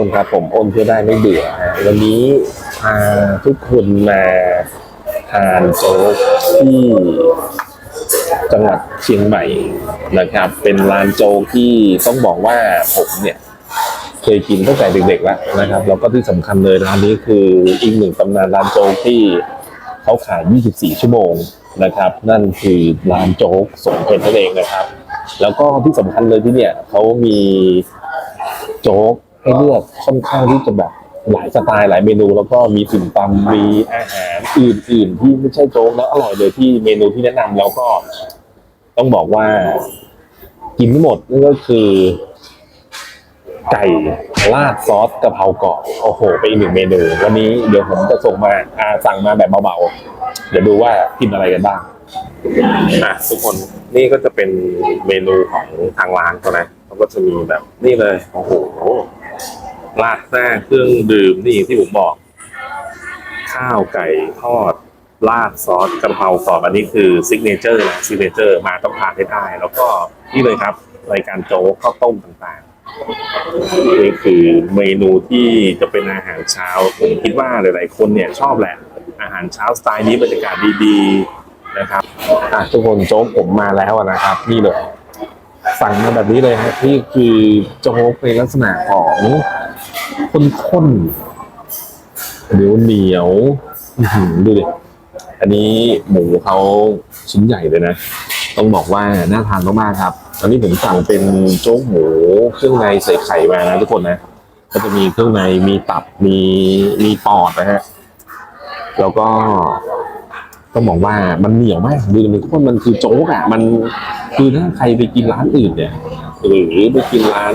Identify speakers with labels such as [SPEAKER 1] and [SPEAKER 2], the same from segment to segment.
[SPEAKER 1] คนครับผมอ้นเพื่อได้ไม่เบื่อวันนี้พาทุกคนมาทานโจ๊กที่จังหวัดเชียงใหม่นะครับ เป็นร้านโจ๊กที่ต้องบอกว่าผมเนี่ย เคยกินตั้งแต่เด็กๆแล้วนะครับแล้วก็ที่สำคัญเลยร้านนี้คืออีกหนึ่งตำนานร้านโจ๊กที่เขาขาย 24 ชั่วโมงนะครับ นั่นคือร้านโจ๊กสมเพชรนั่นเองนะครับ แล้วก็ที่สำคัญเลยที่เนี่ยเขามีโจ๊ก ให้เลือกค่อนข้างที่จะแบบหลายสไตล์หลายเมนูแล้วก็มีสิ่มตำมีอาหารอื่นๆ ที่ไม่ใช่โจ๊กแล้วอร่อยเลยที่เมนูที่แนะนำแล้วก็ ต้องบอกว่า กินไม่หมดนั่นก็คือ ไก่ราดซอสกะเพรากรอบโอ้โหเป็นอีกหนึ่งเมนูวันนี้เดี๋ยวผมจะส่งมาอ่าสั่งมาแบบเบาๆ เดี๋ยวดูว่ากินอะไรกันบ้างอะทุกคนนี่ก็จะเป็นเมนูของทางร้านเขานะเขาก็จะมีแบบนี่เลยโอ้โห ราดหน้าเครื่องดื่มนี่ที่ผมบอก ข้าวไก่ทอดราดซอสกะเพรากรอบอันนี้คือซิกเนเจอร์นะซิกเนเจอร์มาต้องทานให้ได้ แล้วก็นี่เลยครับ รายการโจ๊กข้าวต้มต่างๆนี่คือเมนูที่จะเป็นอาหารเช้าผมคิดว่าหลาย ๆ คนเนี่ยชอบแหละ อาหารเช้าสไตล์นี้บรรยากาศดีๆนะครับอะทุกคนโจ๊กผมมาแล้วนะครับ นี่เลยสั่งมาแบบนี้เลยฮะนี่คือโจ๊กในลักษณะของ ข้นๆเดี๋ยวเหนียวดูดิ อันนี้หมูเขาชิ้นใหญ่เลยนะ ต้องบอกว่าน่าทานมากๆครับ ตอนนี้ผมสั่งเป็นโจ๊กหมูเครื่องในใส่ไข่มานะทุกคนนะ ก็จะมีเครื่องในมีตับมีมีปอดนะฮะ แล้วก็ต้องบอกว่ามันเหนียวมากดูดิมันทุกคนมันคือโจ๊กอะ มันคือถ้าใครไปกินร้านอื่นเนี่ย หรือไปกินร้าน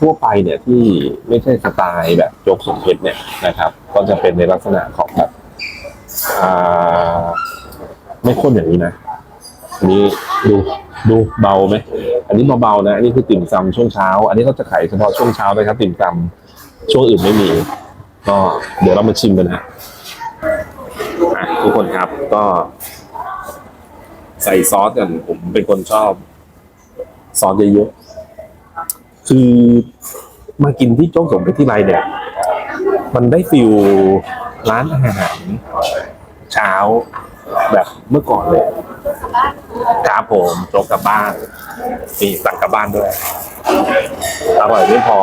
[SPEAKER 1] ทั่วไปเนี่ยที่ไม่ใช่สไตล์แบบโจ๊กสมเพชรเนี่ยนะครับ ก็จะเป็นในลักษณะของแบบไม่ข้นอย่างนี้นะอันนี้ดูดูเบาไหมอันนี้เบาๆนะอันนี้คือติ่มซำช่วงเช้า อันนี้เขาจะขายเฉพาะช่วงเช้านะครับ ติ่มซำช่วงอื่นไม่มี ก็เดี๋ยวเรามาชิมกันนะทุกคนครับก็ใส่ซอสกันผมเป็นคนชอบซอสเยอะ คือมากินที่โจ๊กสมเพชรที่ไรเนี่ย มันได้ฟิลร้านอาหารเช้าแบบเมื่อก่อนเลยครับผมโจ๊กกลับบ้านนี่สั่งกลับบ้านด้วยอร่อยไม่พอ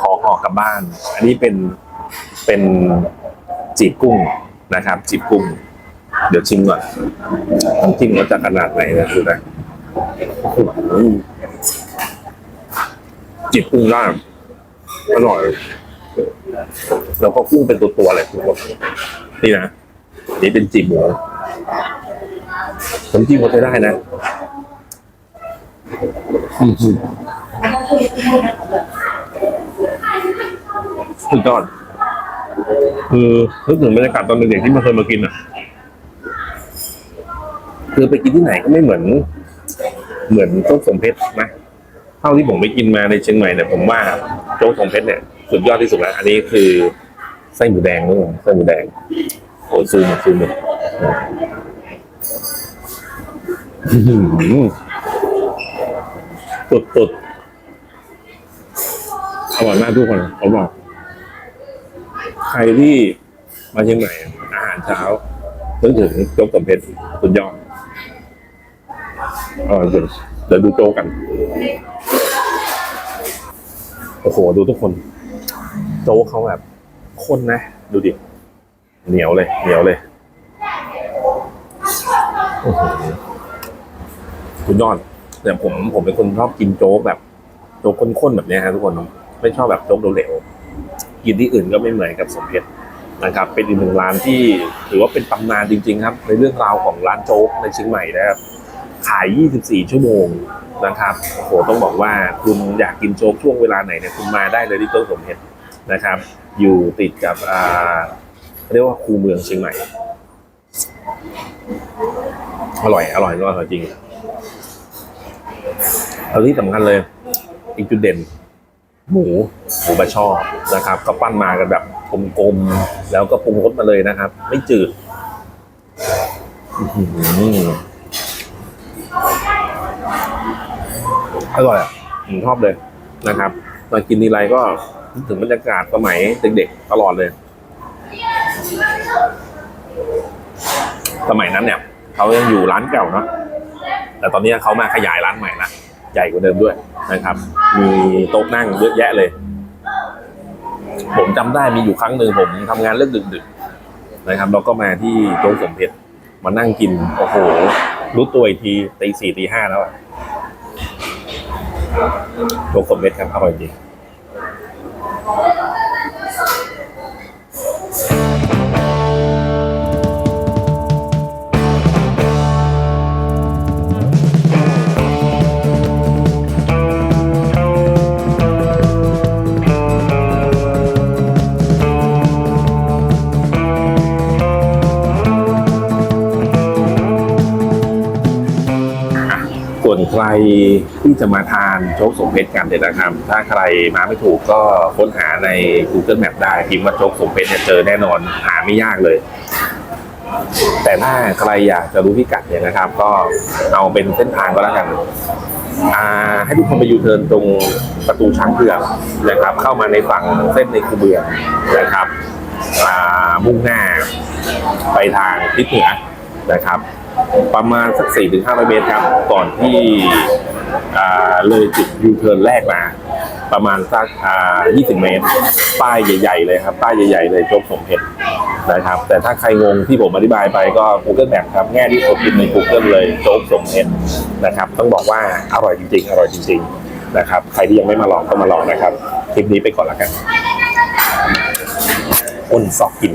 [SPEAKER 1] ขอห่อกลับบ้าน อันนี้เป็นเป็นจีบกุ้งนะครับ จีบกุ้ง เดี๋ยวชิมก่อนน้ำจิ้มว่าจะขนาดไหนนะดูนะ จีบกุ้งย่างอร่อย แล้วก็กุ้งเป็นตัวๆเลยทุกคนนี่นะนี่เป็นจีบหมูน้ำจิ้มก็ใช้ได้นะอืมสุดยอดคือนึกถึงบรรยากาศตอนเด็กๆที่มาเคยมากินอะ คือไปกินที่ไหนก็ไม่เหมือน เหมือนโจ๊กสมเพชรนะ เท่าที่ผมไปกินมาในเชียงใหม่เนี่ยผมว่าโจ๊กสมเพชรเนี่ยสุดยอดที่สุดแล้วอันนี้คือไส้หมูแดงด้วยไส้หมูแดงโอ้ซูมซูมเลยสุดสุดอร่อยมากทุกคนผมบอก ใครที่มาเชียงใหม่อาหารเช้านึกถึงโจ๊กสมเพชรสุดยอดอร่อยจริงเดี๋ยวดูโจ๊กกัน โอ้โห ดูทุกคน โจ๊กเขาแบบข้นนะ ดูดิ เหนียวเลย เหนียวเลยโอ้โหสุดยอดแต่ผมผมเป็นคนชอบกินโจ๊กแบบ โจ๊กข้นๆแบบนี้ฮะทุกคนไม่ชอบแบบโจ๊กเหลวๆกินที่อื่นก็ไม่เหมือนกับสมเพชรนะครับ เป็นอีกหนึ่งร้านที่ถือว่าเป็นตำนานจริง ๆ ครับ ในเรื่องราวของร้านโจ๊กในเชียงใหม่นะครับ ขาย 24 ชั่วโมง นะครับโอ้โหต้องบอกว่าคุณอยากกินโจ๊กช่วงเวลาไหนเนี่ยคุณมาได้เลยที่โจ๊กสมเพชรนะครับ อยู่ติดกับอ่าเรียกว่าคูเมืองเชียงใหม่ อร่อย อร่อยอร่อยจริงแล้วที่สำคัญเลย อีกจุดเด่น หมูหมูบะช่อนะครับ ก็ปั้นมากันแบบกลมๆแล้วก็ปรุงรสมาเลยนะครับ ไม่จืด อร่อยอะผมชอบเลยนะครับมากินทีไรก็นึกถึงบรรยากาศสมัยเด็กๆตลอดเลย สมัยนั้นเนี่ยเขายังอยู่ร้านเก่าเนาะแต่ตอนนี้เขามาขยายร้านใหม่ละใหญ่กว่าเดิมด้วยนะครับ มีโต๊ะนั่งเยอะแยะเลย ผมจำได้มีอยู่ครั้งหนึ่งผมทำงานเลิกดึกๆนะครับเราก็มาที่โจ๊กสมเพชรมานั่งกินโอ้โหรู้ตัวอีกทีตีสี่ตีห้าแล้ว อะโจ๊กสมเพชรครับอร่อยจริงส่วนใครที่จะมาทาน โจ๊กสมเพชรกันเนี่ยนะครับ ถ้าใครมาไม่ถูกก็ค้นหาใน Google Map ได้พิมพ์ว่าโจ๊กสมเพชรเนี่ยเจอแน่นอนหาไม่ยากเลย แต่ถ้าใครอยากจะรู้พิกัดเนี่ยนะครับ ก็เอาเป็นเส้นทางก็แล้วกันให้ทุกคนไปยูเทิร์นตรงประตูช้างเผือกนะครับ เข้ามาในฝั่งเส้นในคูเบืองนะครับมุ่งหน้าไปทางทิศเหนือนะครับ ประมาณสัก4ี่ถึงห้าเมตรครับ ก่อนที่อ่าเลยจุดยูเทิร์นแรกมาประมาณสักอ่า20 เมตร ป้ายใหญ่ ๆ เลยครับ ป้ายใหญ่ ๆ เลยโจ๊กสมเพชรนะครับ แต่ถ้าใครงงที่ผมอธิบายไปก็ Google Map ครับ แง่ที่ผมพิมพ์ใน Google เลยโจ๊กสมเพชรนะครับ ต้องบอกว่าอร่อยจริงๆ อร่อยจริง ๆ นะครับ ใครที่ยังไม่มาลองก็มาลองนะครับ คลิปนี้ไปก่อนละกันอ้นสอกกิน